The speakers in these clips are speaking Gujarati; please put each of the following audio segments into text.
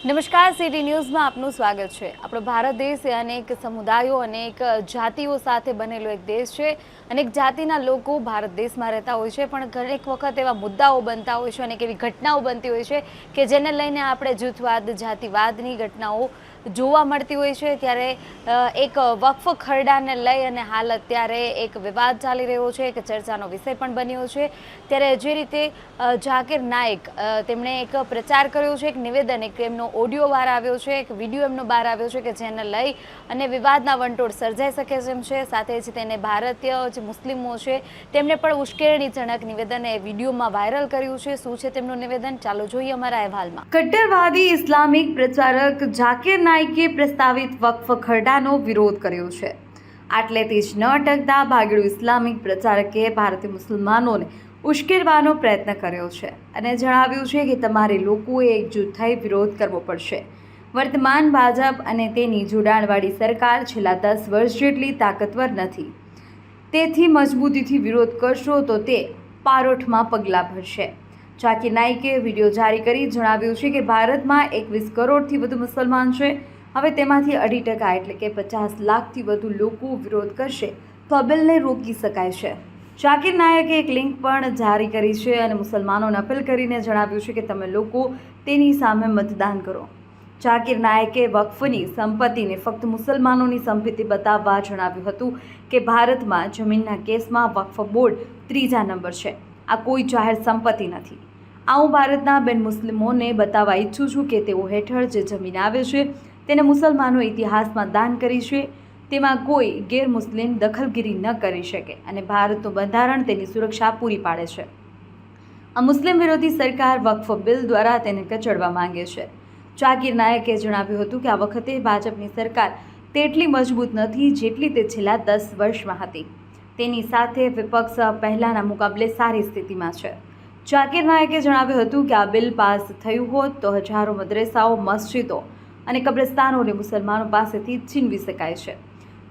નમસ્કાર સિટી ન્યૂઝમાં આપનું સ્વાગત છે. આપણો ભારત દેશ એ અનેક સમુદાયો, અનેક જાતિઓ સાથે બનેલો એક દેશ છે. અનેક જાતિના લોકો ભારત દેશમાં રહેતા હોય છે, પણ ઘણી વખત એવા મુદ્દાઓ બનતા હોય છે, અનેક એવી ઘટનાઓ બનતી હોય છે કે જેને લઈને આપણે જૂથવાદ, જાતિવાદની ઘટનાઓ જોવા મળતી હોય છે ત્યારે એક વકફ ખરડાને લઈ અને હાલ અત્યારે એક વિવાદ ચાલી રહ્યો છે, એક ચર્ચાનો વિષય પણ બન્યો છે. ત્યારે જે રીતે જાકીર નાયક તેમણે એક પ્રચાર કર્યો છે, એક નિવેદન, એક એમનો ઓડિયો બહાર આવ્યો છે, એક વીડિયો એમનો બહાર આવ્યો છે કે જેને લઈ અને વિવાદના વંટોળ સર્જાઈ શકે તેમ છે. સાથે જ તેને ભારતીય જે મુસ્લિમો છે, તેમને પણ ઉશ્કેરણીજનક નિવેદન એ વિડીયોમાં વાયરલ કર્યું છે. શું છે તેમનું નિવેદન? ચાલો જોઈએ અમારા અહેવાલમાં. કટ્ટરવાદી ઇસ્લામિક પ્રચારક ઝાકિર નાઇકે પ્રસ્તાવિત વકફ ખરડાનો વિરોધ કર્યો છે. આટલેથી જ ન અટકતા ભાગેડુ ઇસ્લામિક પ્રચારકે ભારતીય મુસલમાનોને ઉશ્કેરવાનો પ્રયત્ન કર્યો છે અને જણાવ્યું છે કે તમારે લોકોએ એકજૂથ થઈ વિરોધ કરવો પડશે. વર્તમાન ભાજપ અને તેની જોડાણવાળી સરકાર છેલ્લા દસ વર્ષ જેટલી તાકતવર નથી. તેથી મજબૂતીથી વિરોધ કરશો તો તે પારોઠમાં પગલાં ભરશે. ઝાકીર નાઇકે વીડિયો જારી કરી જણાવ્યું છે કે ભારતમાં એકવીસ કરોડથી વધુ મુસલમાન છે. હવે તેમાંથી અઢી ટકા એટલે કે પચાસ લાખથી વધુ લોકો વિરોધ કરશે તો આ બિલને રોકી શકાય છે. શાકિર નાયકે એક લિંક પણ જારી કરી છે અને મુસલમાનોને અપીલ કરીને જણાવ્યું છે કે તમે લોકો તેની સામે મતદાન કરો. શાકિર નાયકે વકફની સંપત્તિને ફક્ત મુસલમાનોની સંપત્તિ બતાવવા જણાવ્યું હતું કે ભારતમાં જમીનના કેસમાં વકફ બોર્ડ ત્રીજા નંબર છે. આ કોઈ જાહેર સંપત્તિ નથી. આ હું ભારતના બેન મુસ્લિમોને બતાવવા ઈચ્છું છું કે તેઓ હેઠળ જે જમીન આવે છે, તેને મુસલમાનો ઇતિહાસમાં દાન કરી છે. તેમાં કોઈ ગેરમુસ્લિમ દખલગીરી ન કરી શકે અને ભારતનું બંધારણ તેની સુરક્ષા પૂરી પાડે છે. આ મુસ્લિમ વિરોધી સરકાર વકફ બિલ દ્વારા તેને કચડવા માંગે છે. જાકીર નાયકે જણાવ્યું હતું કે આ વખતે ભાજપની સરકાર તેટલી મજબૂત નથી જેટલી તે છેલ્લા દસ વર્ષમાં હતી. તેની સાથે વિપક્ષ પહેલાંના મુકાબલે સારી સ્થિતિમાં છે. જાકીર નાયકે જણાવ્યું હતું કે આ બિલ પાસ થયું હોત તો હજારો મદ્રેસાઓ, મસ્જિદો અને કબ્રસ્તાનોને મુસલમાનો પાસેથી છીનવી શકાય છે.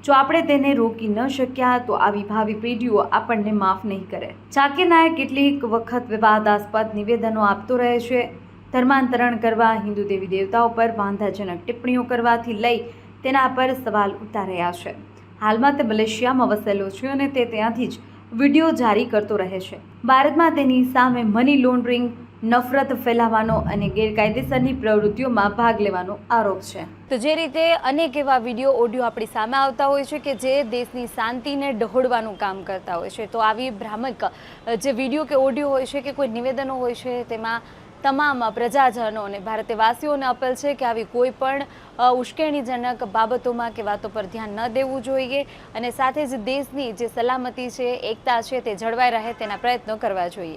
જો આપણે તેને રોકી ન શક્યા તો આવી ભાવિ પેઢીઓ આપણને માફ નહીં કરે. જાકીર નાયક કેટલીક વખત વિવાદાસ્પદ નિવેદનો આપતો રહે છે. ધર્માંતરણ કરવા, હિન્દુ દેવી દેવતાઓ પર વાંધાજનક ટિપ્પણીઓ કરવાથી લઈ તેના પર સવાલ ઉતાર્યા છે. હાલમાં તે મલેશિયામાં વસેલો છે અને તે ત્યાંથી જ વીડિયો જારી કરતો રહે છે. ભારતમાં તેની સામે મની લોન્ડરિંગ, નફરત ફેલાવવાનો અને ગેરકાયદેસરની પ્રવૃત્તિઓમાં ભાગ લેવાનો આરોપ છે. તો જે રીતે અનેક એવા વીડિયો, ઓડિયો આપણી સામે આવતા હોય છે કે જે દેશની શાંતિને ડહોળવાનું કામ કરતા હોય છે. તો આવી ભ્રામક જે વીડિયો કે ઓડિયો હોય છે કે કોઈ નિવેદનો હોય છે, તેમાં તમામ પ્રજાજનો અને ભારતવાસીઓને અપીલ છે કે આવી કોઈ પણ ઉશ્કેરણીજનક બાબતોમાં કે વાતો પર ધ્યાન ન દેવું જોઈએ અને સાથે જ દેશની જે સલામતી છે, એકતા છે તે જળવાઈ રહે તેના પ્રયત્નો કરવા જોઈએ.